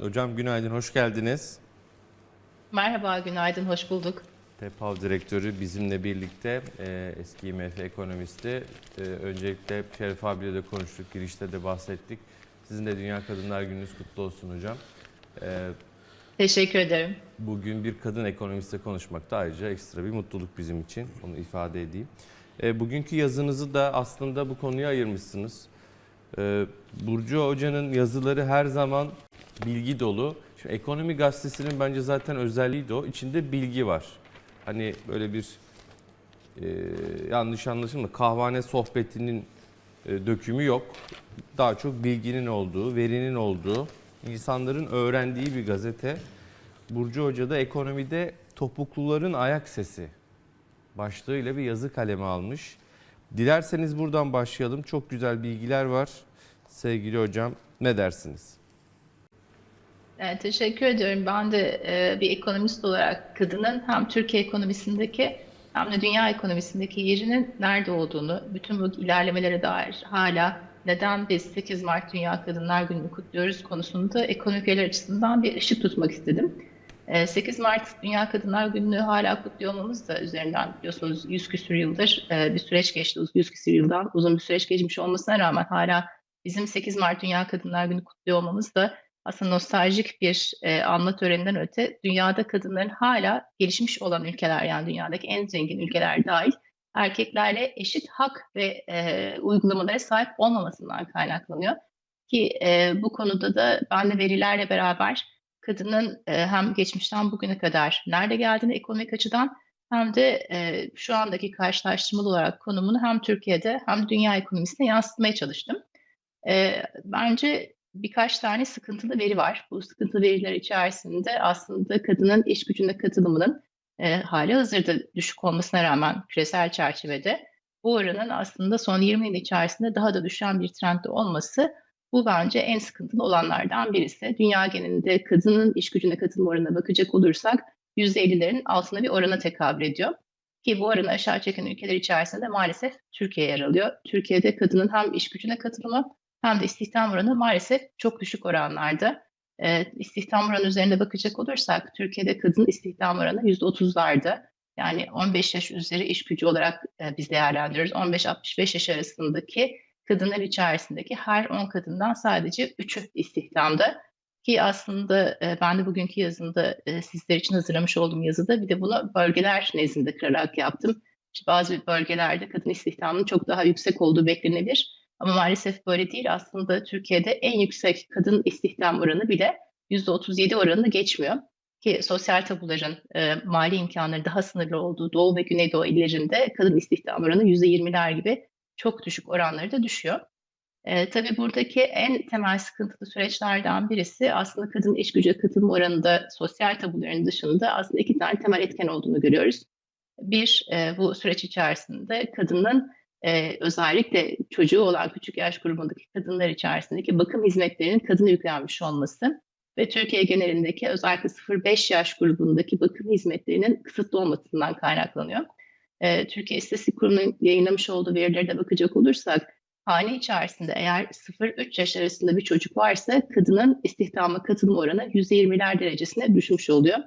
Hocam günaydın, hoş geldiniz. Merhaba, günaydın, hoş bulduk. TEPAV direktörü bizimle birlikte e, eski IMF ekonomisti. E, öncelikle Şeref abiyle de konuştuk, girişte de bahsettik. Sizin de Dünya Kadınlar Gününüz kutlu olsun hocam. E, Teşekkür ederim. bugün bir kadın ekonomistle konuşmak da ayrıca ekstra bir mutluluk bizim için, onu ifade edeyim. E, bugünkü yazınızı da aslında bu konuya ayırmışsınız. E, Burcu Hoca'nın yazıları her zaman bilgi dolu. Şimdi Ekonomi Gazetesi'nin bence zaten özelliği de o. İçinde bilgi var. Hani böyle bir e, yanlış anlaşılma kahvane sohbetinin e, dökümü yok. Daha çok bilginin olduğu, verinin olduğu, insanların öğrendiği bir gazete. Burcu Hoca da ekonomide topukluların ayak sesi başlığıyla bir yazı kalemi almış. Dilerseniz buradan başlayalım. Çok güzel bilgiler var. Sevgili hocam ne dersiniz? Ee, teşekkür ediyorum. Ben de e, bir ekonomist olarak kadının hem Türkiye ekonomisindeki hem de dünya ekonomisindeki yerinin nerede olduğunu, bütün bu ilerlemelere dair hala neden biz 8 Mart Dünya Kadınlar Günü'nü kutluyoruz konusunda ekonomik veriler açısından bir ışık tutmak istedim. Ee, 8 Mart Dünya Kadınlar Günü'nü hala kutluyor olmamız da üzerinden biliyorsunuz 100 küsur yıldır e, bir süreç geçti. 100 küsur yıldan uzun bir süreç geçmiş olmasına rağmen hala bizim 8 Mart Dünya Kadınlar Günü kutluyor olmamız da aslında nostaljik bir e, anma töreninden öte dünyada kadınların hala gelişmiş olan ülkeler yani dünyadaki en zengin ülkeler dahil erkeklerle eşit hak ve e, uygulamalara sahip olmamasından kaynaklanıyor. Ki e, bu konuda da ben de verilerle beraber kadının e, hem geçmişten bugüne kadar nerede geldiğini ekonomik açıdan hem de e, şu andaki karşılaştırmalı olarak konumunu hem Türkiye'de hem dünya ekonomisine yansıtmaya çalıştım. E, bence birkaç tane sıkıntılı veri var. Bu sıkıntılı veriler içerisinde aslında kadının iş gücüne katılımının e, hali hazırda düşük olmasına rağmen küresel çerçevede bu oranın aslında son 20 yıl içerisinde daha da düşen bir trendde olması bu bence en sıkıntılı olanlardan birisi. Dünya genelinde kadının iş gücüne katılma oranına bakacak olursak %50'lerin altında bir orana tekabül ediyor. Ki bu oranı aşağı çeken ülkeler içerisinde maalesef Türkiye yer alıyor. Türkiye'de kadının hem iş gücüne katılımı hem de istihdam oranı maalesef çok düşük oranlarda. E, istihdam oranı üzerinde bakacak olursak Türkiye'de kadın istihdam oranı %30'larda. Yani 15 yaş üzeri iş gücü olarak e, biz değerlendiriyoruz. 15-65 yaş arasındaki kadınlar içerisindeki her 10 kadından sadece 3'ü istihdamda. Ki aslında e, ben de bugünkü yazımda e, sizler için hazırlamış olduğum yazıda bir de bunu bölgeler nezdinde kırarak yaptım. İşte bazı bölgelerde kadın istihdamının çok daha yüksek olduğu beklenebilir. Ama maalesef böyle değil. Aslında Türkiye'de en yüksek kadın istihdam oranı bile %37 oranını geçmiyor. Ki sosyal tabuların e, mali imkanları daha sınırlı olduğu Doğu ve Güneydoğu illerinde kadın istihdam oranı %20'ler gibi çok düşük oranları da düşüyor. E, tabii buradaki en temel sıkıntılı süreçlerden birisi aslında kadın iş gücü katılım oranında sosyal tabuların dışında aslında iki tane temel etken olduğunu görüyoruz. Bir, e, bu süreç içerisinde kadının e, özellikle çocuğu olan küçük yaş grubundaki kadınlar içerisindeki bakım hizmetlerinin kadına yüklenmiş olması ve Türkiye genelindeki özellikle 0-5 yaş grubundaki bakım hizmetlerinin kısıtlı olmasından kaynaklanıyor. E, Türkiye İstatistik Kurumu'nun yayınlamış olduğu verilere de bakacak olursak hane içerisinde eğer 0-3 yaş arasında bir çocuk varsa kadının istihdama katılma oranı %20'ler derecesine düşmüş oluyor.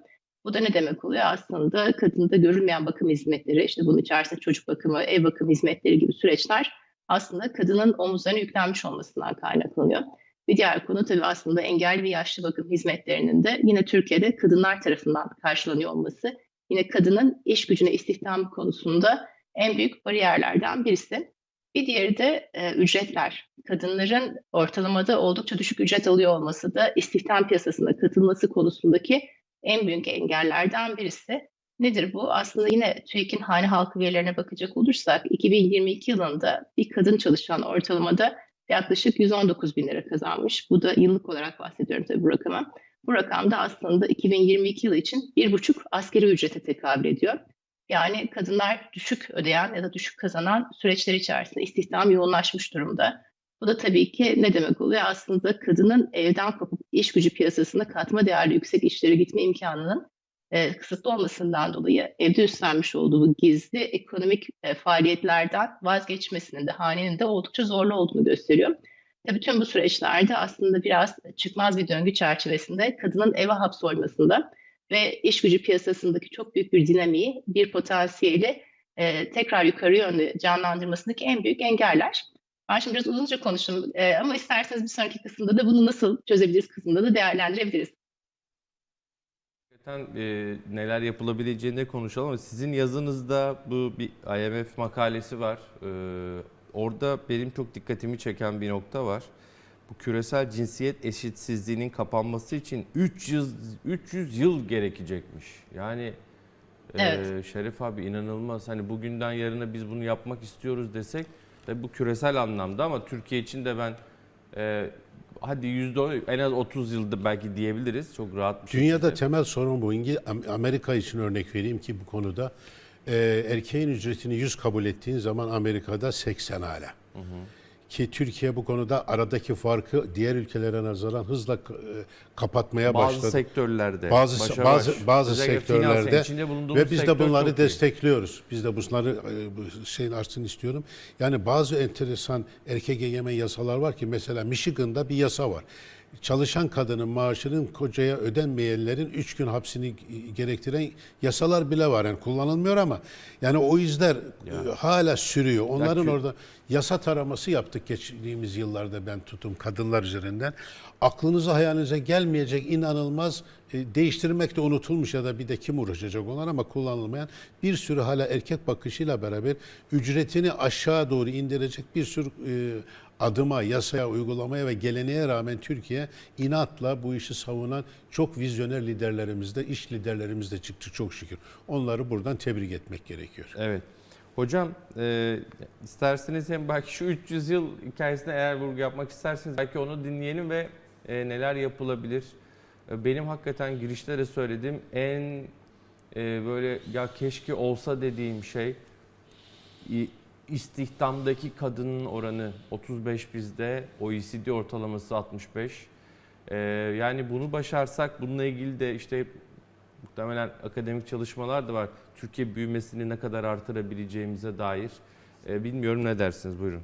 Bu da ne demek oluyor? Aslında kadında görülmeyen bakım hizmetleri, işte bunun içerisinde çocuk bakımı, ev bakım hizmetleri gibi süreçler aslında kadının omuzlarına yüklenmiş olmasından kaynaklanıyor. Bir diğer konu tabii aslında engelli ve yaşlı bakım hizmetlerinin de yine Türkiye'de kadınlar tarafından karşılanıyor olması. Yine kadının iş gücüne istihdam konusunda en büyük bariyerlerden birisi. Bir diğeri de e, ücretler. Kadınların ortalamada oldukça düşük ücret alıyor olması da istihdam piyasasına katılması konusundaki en büyük engellerden birisi. Nedir bu? Aslında yine TÜİK'in hane halkı verilerine bakacak olursak 2022 yılında bir kadın çalışan ortalamada yaklaşık 119 bin lira kazanmış. Bu da yıllık olarak bahsediyorum tabii bu rakama. Bu rakam da aslında 2022 yılı için bir buçuk askeri ücrete tekabül ediyor. Yani kadınlar düşük ödeyen ya da düşük kazanan süreçler içerisinde istihdam yoğunlaşmış durumda. Bu da tabii ki ne demek oluyor? Aslında kadının evden kopup iş gücü piyasasında katma değerli yüksek işlere gitme imkanının e, kısıtlı olmasından dolayı evde üstlenmiş olduğu gizli ekonomik e, faaliyetlerden vazgeçmesinin de hanenin de oldukça zorlu olduğunu gösteriyor. Tabii tüm bu süreçlerde aslında biraz çıkmaz bir döngü çerçevesinde kadının eve hapsolmasında ve iş gücü piyasasındaki çok büyük bir dinamiği, bir potansiyeli e, tekrar yukarı yönlü canlandırmasındaki en büyük engeller. Ben şimdi biraz uzunca konuştum e, ama isterseniz bir sonraki kısımda da bunu nasıl çözebiliriz kısmında da değerlendirebiliriz. Hakikaten e, neler yapılabileceğini de konuşalım ama sizin yazınızda bu bir IMF makalesi var. E, orada benim çok dikkatimi çeken bir nokta var. Bu küresel cinsiyet eşitsizliğinin kapanması için 300 300 yıl gerekecekmiş. Yani e, Evet. Şeref abi inanılmaz. Hani bugünden yarına biz bunu yapmak istiyoruz desek tabii bu küresel anlamda ama Türkiye için de ben e, hadi %10 en az 30 yılda belki diyebiliriz. Çok rahat bir şekilde. Dünyada temel sorun bu. İngil Amerika için örnek vereyim ki bu konuda e, erkeğin ücretini 100 kabul ettiğin zaman Amerika'da 80 hala. Ki Türkiye bu konuda aradaki farkı diğer ülkelere nazaran hızla e, kapatmaya bazı başladı. sektörlerde Bazı başa bazı baş, bazı sektörlerde ve biz de bunları çok iyi. destekliyoruz. Biz de bunları e, şeyin artsın istiyorum. Yani bazı enteresan erkek egemen yasalar var ki mesela Michigan'da bir yasa var. Çalışan kadının maaşının kocaya ödenmeyenlerin 3 gün hapsini gerektiren yasalar bile var. Yani kullanılmıyor ama yani o izler e, hala sürüyor. Onların kü- orada yasa taraması yaptık geçtiğimiz yıllarda ben tutum kadınlar üzerinden. Aklınıza hayalinize gelmeyecek inanılmaz e, değiştirmek de unutulmuş ya da bir de kim uğraşacak onlar ama kullanılmayan bir sürü hala erkek bakışıyla beraber ücretini aşağı doğru indirecek bir sürü e, adıma, yasaya, uygulamaya ve geleneğe rağmen Türkiye inatla bu işi savunan çok vizyoner liderlerimiz de, iş liderlerimiz de çıktı çok şükür. Onları buradan tebrik etmek gerekiyor. Evet. Hocam e, isterseniz hem belki şu 300 yıl hikayesine eğer vurgu yapmak isterseniz belki onu dinleyelim ve e, neler yapılabilir. E, benim hakikaten girişte de söylediğim en e, böyle ya keşke olsa dediğim şey istihdamdaki kadının oranı 35 bizde, OECD ortalaması 65. E, yani bunu başarsak bununla ilgili de işte muhtemelen akademik çalışmalar da var. Türkiye büyümesini ne kadar artırabileceğimize dair. E, bilmiyorum ne dersiniz buyurun.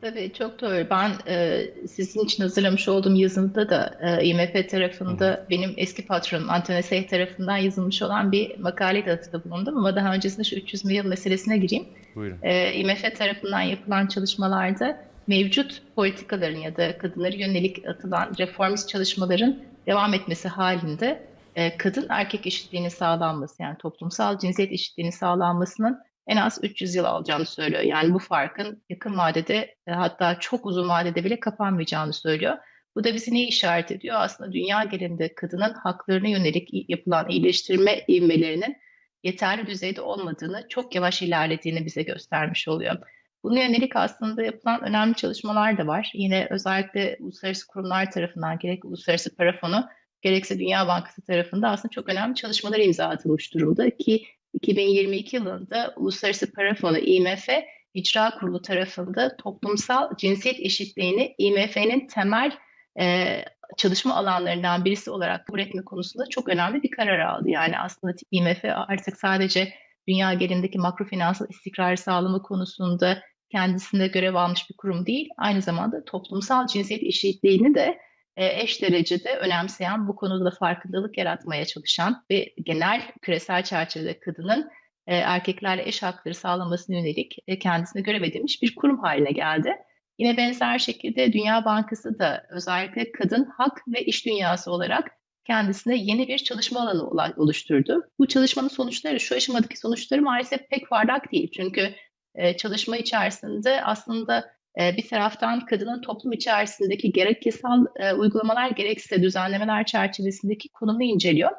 Tabii çok doğru. Ben e, sizin için hazırlamış olduğum yazımda da e, IMF tarafında benim eski patronum Anthony Say tarafından yazılmış olan bir makalede atıda bulundum ama daha öncesinde şu 300 yıl meselesine gireyim. Buyurun. E, IMF tarafından yapılan çalışmalarda mevcut politikaların ya da kadınlara yönelik atılan reformist çalışmaların devam etmesi halinde e, kadın erkek eşitliğinin sağlanması yani toplumsal cinsiyet eşitliğinin sağlanmasının en az 300 yıl alacağını söylüyor. Yani bu farkın yakın vadede e, hatta çok uzun vadede bile kapanmayacağını söylüyor. Bu da bizi neyi işaret ediyor? Aslında dünya genelinde kadının haklarına yönelik yapılan iyileştirme ivmelerinin yeterli düzeyde olmadığını, çok yavaş ilerlediğini bize göstermiş oluyor. Buna yönelik aslında yapılan önemli çalışmalar da var. Yine özellikle uluslararası kurumlar tarafından gerek Uluslararası Para Fonu gerekse Dünya Bankası tarafında aslında çok önemli çalışmalar imza atılmış durumda ki 2022 yılında Uluslararası Para Fonu IMF İcra Kurulu tarafında toplumsal cinsiyet eşitliğini IMF'nin temel e, çalışma alanlarından birisi olarak kabul etme konusunda çok önemli bir karar aldı. Yani aslında IMF artık sadece dünya genelindeki makro finansal istikrarı sağlama konusunda kendisinde görev almış bir kurum değil, aynı zamanda toplumsal cinsiyet eşitliğini de eş derecede önemseyen, bu konuda da farkındalık yaratmaya çalışan ve genel küresel çerçevede kadının e, erkeklerle eş hakları sağlamasına yönelik e, kendisine görev edilmiş bir kurum haline geldi. Yine benzer şekilde Dünya Bankası da özellikle kadın hak ve iş dünyası olarak kendisine yeni bir çalışma alanı oluşturdu. Bu çalışmanın sonuçları, şu aşamadaki sonuçları maalesef pek parlak değil. Çünkü e, çalışma içerisinde aslında e, bir taraftan kadının toplum içerisindeki gerek yasal e, uygulamalar gerekse düzenlemeler çerçevesindeki konumunu inceliyor.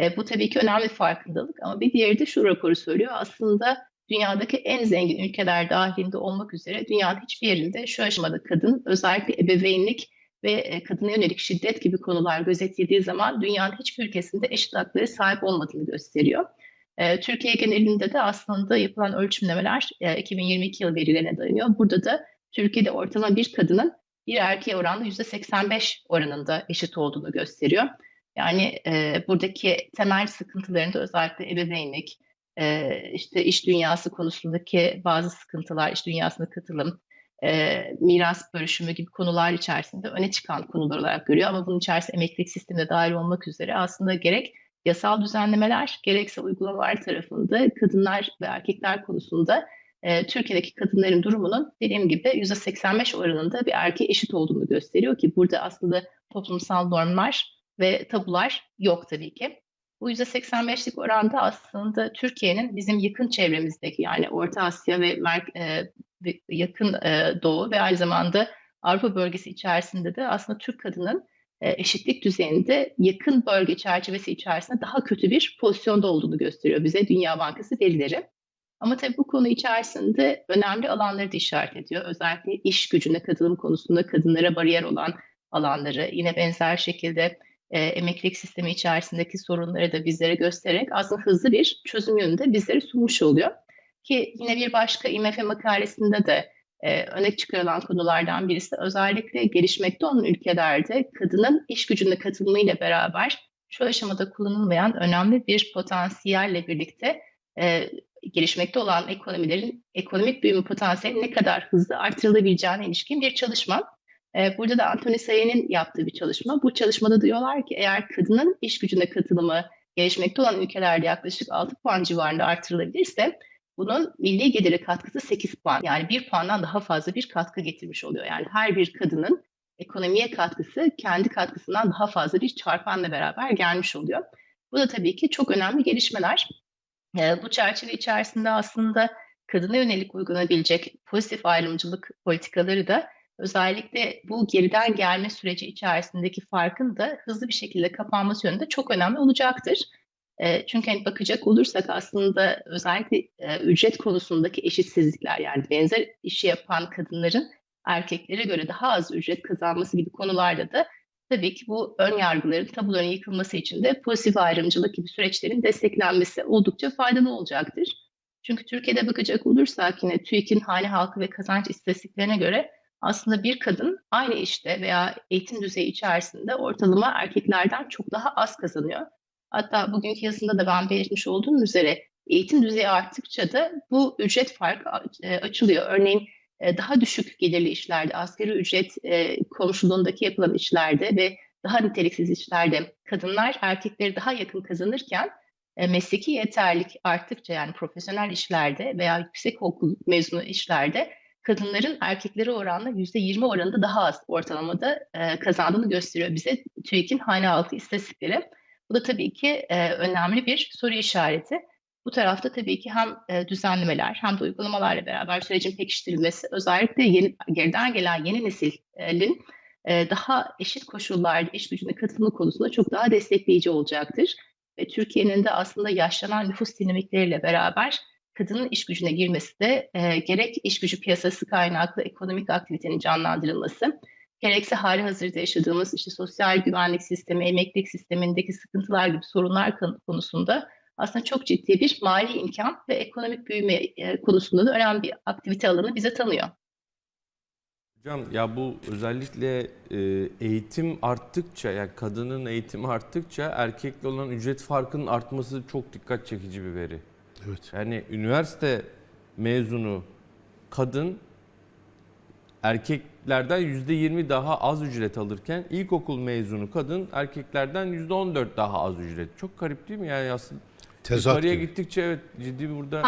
E, bu tabii ki önemli farkındalık ama bir diğeri de şu raporu söylüyor. Aslında dünyadaki en zengin ülkeler dahilinde olmak üzere dünyanın hiçbir yerinde şu aşamada kadın özellikle ebeveynlik ve e, kadına yönelik şiddet gibi konular gözetildiği zaman dünyanın hiçbir ülkesinde eşit haklara sahip olmadığını gösteriyor. Türkiye genelinde de aslında yapılan ölçümlemeler e, 2022 yıl verilerine dayanıyor. Burada da Türkiye'de ortalama bir kadının bir erkeğe oranla %85 oranında eşit olduğunu gösteriyor. Yani e, buradaki temel sıkıntılarında özellikle ebeveynlik, e, işte iş dünyası konusundaki bazı sıkıntılar, iş dünyasına katılım, e, miras bölüşümü gibi konular içerisinde öne çıkan konular olarak görüyor. Ama bunun içerisinde emeklilik sistemine dahil olmak üzere aslında gerek yasal düzenlemeler gerekse uygulamalar tarafında kadınlar ve erkekler konusunda e, Türkiye'deki kadınların durumunun dediğim gibi %85 oranında bir erkeğe eşit olduğunu gösteriyor ki burada aslında toplumsal normlar ve tabular yok tabii ki. Bu %85'lik oranda aslında Türkiye'nin bizim yakın çevremizdeki yani Orta Asya ve e, yakın e, Doğu ve aynı zamanda Avrupa bölgesi içerisinde de aslında Türk kadının e, eşitlik düzeyinde yakın bölge çerçevesi içerisinde daha kötü bir pozisyonda olduğunu gösteriyor bize Dünya Bankası verileri. Ama tabii bu konu içerisinde önemli alanları da işaret ediyor. Özellikle iş gücüne katılım konusunda kadınlara bariyer olan alanları, yine benzer şekilde e, emeklilik sistemi içerisindeki sorunları da bizlere göstererek aslında hızlı bir çözüm yönünde bizlere sunmuş oluyor. Ki yine bir başka IMF makalesinde de e, öne çıkarılan konulardan birisi özellikle gelişmekte olan ülkelerde kadının iş gücüne katılımıyla beraber şu aşamada kullanılmayan önemli bir potansiyelle birlikte e, gelişmekte olan ekonomilerin ekonomik büyüme potansiyeli ne kadar hızlı artırılabileceğine ilişkin bir çalışma. E, burada da Anthony Sayé'nin yaptığı bir çalışma. Bu çalışmada diyorlar ki eğer kadının iş gücüne katılımı gelişmekte olan ülkelerde yaklaşık 6 puan civarında artırılabilirse bunun milli gelire katkısı 8 puan. Yani bir puandan daha fazla bir katkı getirmiş oluyor. Yani her bir kadının ekonomiye katkısı kendi katkısından daha fazla bir çarpanla beraber gelmiş oluyor. Bu da tabii ki çok önemli gelişmeler. E, bu çerçeve içerisinde aslında kadına yönelik uygulanabilecek pozitif ayrımcılık politikaları da özellikle bu geriden gelme süreci içerisindeki farkın da hızlı bir şekilde kapanması yönünde çok önemli olacaktır. E, çünkü hani bakacak olursak aslında özellikle e, ücret konusundaki eşitsizlikler yani benzer işi yapan kadınların erkeklere göre daha az ücret kazanması gibi konularda da tabii ki bu ön yargıların, tabuların yıkılması için de pozitif ayrımcılık gibi süreçlerin desteklenmesi oldukça faydalı olacaktır. Çünkü Türkiye'de bakacak olursak yine TÜİK'in hane halkı ve kazanç istatistiklerine göre aslında bir kadın aynı işte veya eğitim düzeyi içerisinde ortalama erkeklerden çok daha az kazanıyor. Hatta bugünkü yazısında da ben belirtmiş olduğum üzere eğitim düzeyi arttıkça da bu ücret farkı e, açılıyor. Örneğin e, daha düşük gelirli işlerde, asgari ücret e, yapılan işlerde ve daha niteliksiz işlerde kadınlar erkekleri daha yakın kazanırken e, mesleki yeterlik arttıkça yani profesyonel işlerde veya yüksek okul mezunu işlerde kadınların erkeklere oranla %20 oranında daha az ortalamada e, kazandığını gösteriyor bize TÜİK'in hane halkı istatistikleri. Bu da tabii ki e, önemli bir soru işareti. Bu tarafta tabii ki hem e, düzenlemeler hem de uygulamalarla beraber sürecin pekiştirilmesi özellikle yeni, geriden gelen yeni neslin e, daha eşit koşullarda iş gücüne katılımı konusunda çok daha destekleyici olacaktır. Ve Türkiye'nin de aslında yaşlanan nüfus dinamikleriyle beraber kadının iş gücüne girmesi de e, gerek iş gücü piyasası kaynaklı ekonomik aktivitenin canlandırılması, gerekse hali hazırda yaşadığımız işte sosyal güvenlik sistemi, emeklilik sistemindeki sıkıntılar gibi sorunlar konusunda aslında çok ciddi bir mali imkan ve ekonomik büyüme e, konusunda da önemli bir aktivite alanı bize tanıyor. Hocam ya bu özellikle e, eğitim arttıkça yani kadının eğitimi arttıkça erkekle olan ücret farkının artması çok dikkat çekici bir veri. Evet. Yani üniversite mezunu kadın erkeklerden %20 daha az ücret alırken ilkokul mezunu kadın erkeklerden %14 daha az ücret. Çok garip değil mi? Yani aslında Tezat yukarıya gibi. gittikçe evet ciddi bir burada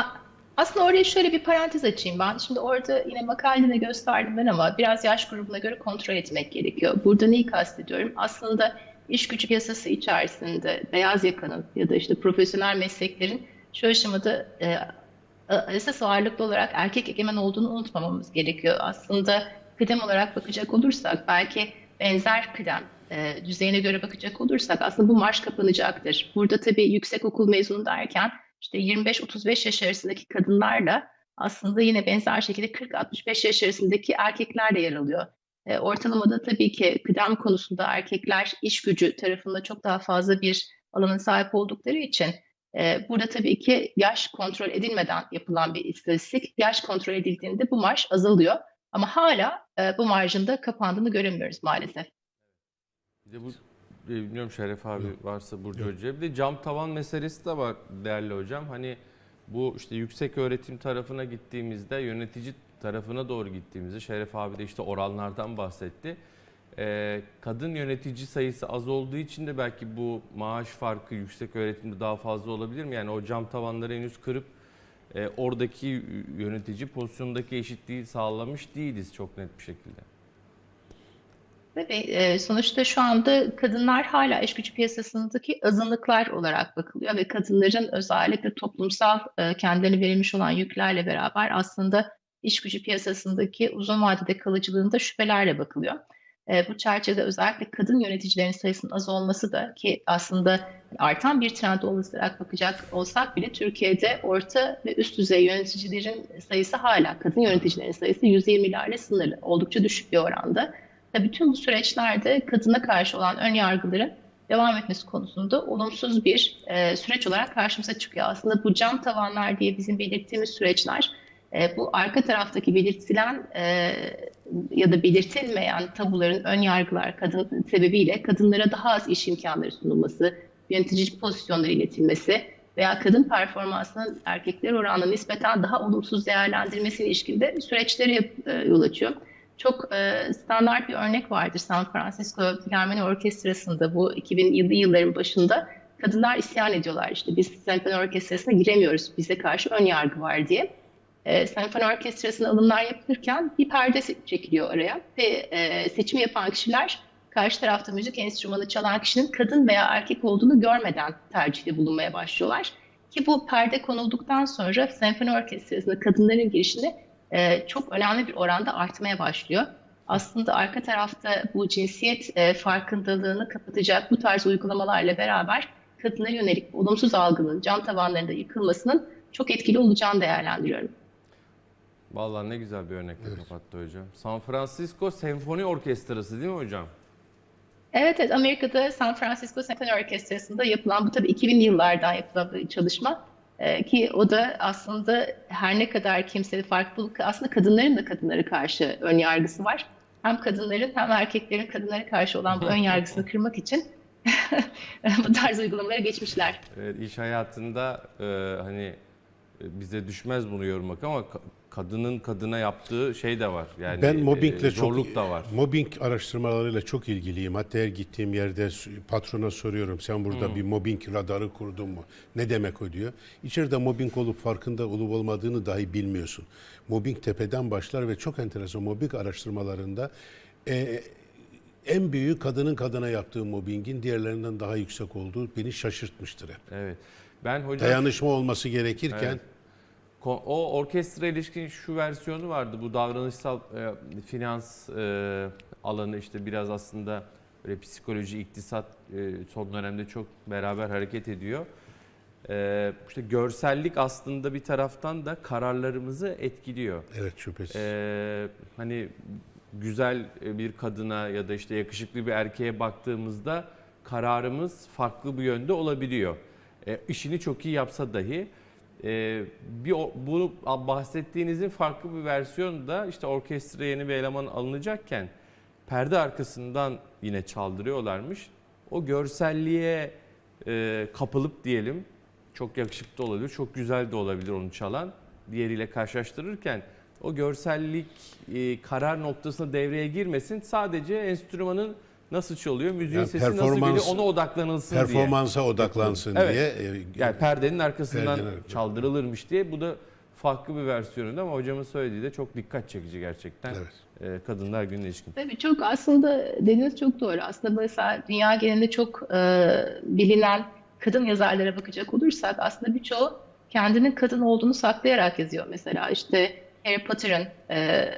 Aslında oraya şöyle bir parantez açayım ben. Şimdi orada yine makalede de gösterdim ben ama biraz yaş grubuna göre kontrol etmek gerekiyor. Burada neyi kastediyorum? Aslında iş gücü piyasası içerisinde beyaz yakanın ya da işte profesyonel mesleklerin şu aşamada e, esas ağırlıklı olarak erkek egemen olduğunu unutmamamız gerekiyor. Aslında kıdem olarak bakacak olursak belki benzer kıdem e, düzeyine göre bakacak olursak aslında bu marş kapanacaktır. Burada tabii yüksek okul mezunu derken işte 25-35 yaş arasındaki kadınlarla aslında yine benzer şekilde 40-65 yaş arasındaki erkekler de yer alıyor. E, ortalamada tabii ki kıdem konusunda erkekler iş gücü tarafında çok daha fazla bir alana sahip oldukları için e, burada tabii ki yaş kontrol edilmeden yapılan bir istatistik. Yaş kontrol edildiğinde bu marş azalıyor. Ama hala e, bu marjın da kapandığını göremiyoruz maalesef. Bir de bu e, bilmiyorum Şeref abi varsa Burcu Hoca'ya. Bir de cam tavan meselesi de var değerli hocam. Hani bu işte yüksek öğretim tarafına gittiğimizde yönetici tarafına doğru gittiğimizde Şeref abi de işte oranlardan bahsetti. Ee, kadın yönetici sayısı az olduğu için de belki bu maaş farkı yüksek öğretimde daha fazla olabilir mi? Yani o cam tavanları henüz kırıp e, oradaki yönetici pozisyondaki eşitliği sağlamış değiliz çok net bir şekilde. Tabii sonuçta şu anda kadınlar hala iş gücü piyasasındaki azınlıklar olarak bakılıyor ve kadınların özellikle toplumsal kendilerine verilmiş olan yüklerle beraber aslında iş gücü piyasasındaki uzun vadede kalıcılığında şüphelerle bakılıyor. Bu çerçevede özellikle kadın yöneticilerin sayısının az olması da ki aslında artan bir trend olarak bakacak olsak bile Türkiye'de orta ve üst düzey yöneticilerin sayısı hala kadın yöneticilerin sayısı 120'lerle sınırlı. Oldukça düşük bir oranda. Tabii bütün bu süreçlerde kadına karşı olan ön yargıların devam etmesi konusunda olumsuz bir e, süreç olarak karşımıza çıkıyor. Aslında bu cam tavanlar diye bizim belirttiğimiz süreçler e, bu arka taraftaki belirtilen e, ya da belirtilmeyen tabuların ön yargılar kadın sebebiyle kadınlara daha az iş imkanları sunulması, yönetici pozisyonlara iletilmesi veya kadın performansının erkekler oranla nispeten daha olumsuz değerlendirilmesiyle ilişkinde süreçlere e, yol açıyor. Çok e, standart bir örnek vardır San Francisco Filarmoni Orkestrası'nda bu 2000'li yılların başında kadınlar isyan ediyorlar işte biz senfoni orkestrasına giremiyoruz bize karşı ön yargı var diye. E, senfoni orkestrasına alımlar yapılırken bir perde çekiliyor araya ve e, seçimi yapan kişiler karşı tarafta müzik enstrümanı çalan kişinin kadın veya erkek olduğunu görmeden tercihte bulunmaya başlıyorlar. Ki bu perde konulduktan sonra senfoni orkestrasına kadınların girişini e, çok önemli bir oranda artmaya başlıyor. Aslında arka tarafta bu cinsiyet e, farkındalığını kapatacak bu tarz uygulamalarla beraber kadına yönelik olumsuz algının cam tavanlarında yıkılmasının çok etkili olacağını değerlendiriyorum. Vallahi ne güzel bir örnekle kapattı hocam. San Francisco Senfoni Orkestrası değil mi hocam? Evet, evet Amerika'da San Francisco Senfoni Orkestrası'nda yapılan bu tabii 2000'li yıllardan yapılan bir çalışma. Ee, ki o da aslında her ne kadar kimsede farklılık aslında kadınların da kadınlara karşı ön yargısı var. Hem kadınların hem erkeklerin kadınlara karşı olan bu ön yargısını kırmak için bu tarz uygulamalara geçmişler. Evet, iş hayatında e, hani bize düşmez bunu yormak ama ka- kadının kadına yaptığı şey de var. Yani Ben mobbingle e, zorluk çok da var. mobbing araştırmalarıyla çok ilgiliyim. Hatta her gittiğim yerde patrona soruyorum. Sen burada Hmm. bir mobbing radarı kurdun mu? Ne demek o diyor. İçeride mobbing olup farkında olup olmadığını dahi bilmiyorsun. Mobbing tepeden başlar ve çok enteresan mobbing araştırmalarında e, en büyüğü kadının kadına yaptığı mobbingin diğerlerinden daha yüksek olduğu beni şaşırtmıştır hep. Evet. Ben hocam Dayanışma olması gerekirken Evet. O orkestra ilişkin şu versiyonu vardı. Bu davranışsal e, finans e, alanı işte biraz aslında böyle psikoloji, iktisat e, son dönemde çok beraber hareket ediyor. E, işte görsellik aslında bir taraftan da kararlarımızı etkiliyor. evet şüphesiz. Ee, hani güzel bir kadına ya da işte yakışıklı bir erkeğe baktığımızda kararımız farklı bir yönde olabiliyor. E, işini çok iyi yapsa dahi e, bir o- bu bahsettiğinizin farklı bir versiyonu da işte orkestra yeni bir eleman alınacakken perde arkasından yine çaldırıyorlarmış. O görselliğe e, kapılıp diyelim çok yakışıklı olabilir, çok güzel de olabilir onu çalan. Diğeriyle karşılaştırırken o görsellik e, karar noktasına devreye girmesin. Sadece enstrümanın nasıl çalıyor, müziğin Yani sesi nasıl geliyor ona odaklanılsın diye. Performansa odaklansın Evet. diye. e, Yani perdenin arkasından Perdenin çaldırılırmış diye bu da farklı bir versiyonu ama hocamın söylediği de çok dikkat çekici gerçekten. Evet. E, Kadınlar Günü'ne ilişkin. Tabii çok aslında dediğiniz çok doğru. Aslında mesela dünya genelinde çok e, bilinen kadın yazarlara bakacak olursak aslında birçoğu kendinin kadın olduğunu saklayarak yazıyor. Mesela işte Harry Potter'ın e,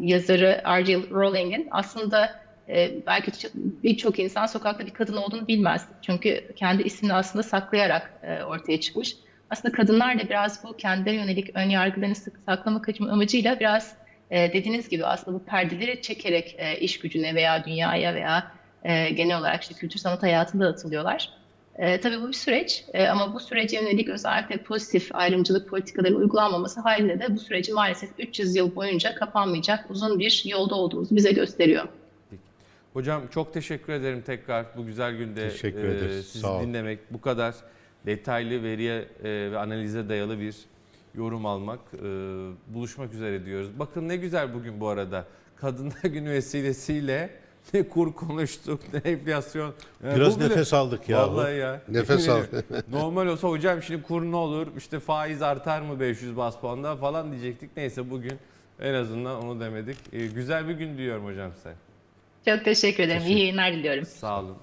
yazarı R.J. Rowling'in aslında e, belki birçok insan sokakta bir kadın olduğunu bilmez. Çünkü kendi ismini aslında saklayarak e, ortaya çıkmış. Aslında kadınlar da biraz bu kendilerine yönelik ön yargılarını saklamak amacıyla biraz e, dediğiniz gibi aslında bu perdeleri çekerek e, iş gücüne veya dünyaya veya e, genel olarak işte kültür sanat hayatında atılıyorlar. E, tabii bu bir süreç e, ama bu sürece yönelik özellikle pozitif ayrımcılık politikalarının uygulanmaması halinde de bu süreci maalesef 300 yıl boyunca kapanmayacak uzun bir yolda olduğumuzu bize gösteriyor. Hocam çok teşekkür ederim tekrar bu güzel günde Teşekkür e, ederiz. sizi Sağ dinlemek bu kadar detaylı veriye e, ve analize dayalı bir yorum almak, e, buluşmak üzere diyoruz. Bakın ne güzel bugün bu arada. Kadınlar Günü vesilesiyle ne kur konuştuk ne enflasyon. Yani Biraz bu bile- nefes aldık ya. Vallahi ya. Nefes Yemin al. ediyorum. Normal olsa hocam şimdi kur ne olur? İşte faiz artar mı 500 bas puanda falan diyecektik. Neyse bugün en azından onu demedik. E, güzel bir gün diyorum hocam size. Çok teşekkür ederim. İyi yayınlar diliyorum. Sağ olun.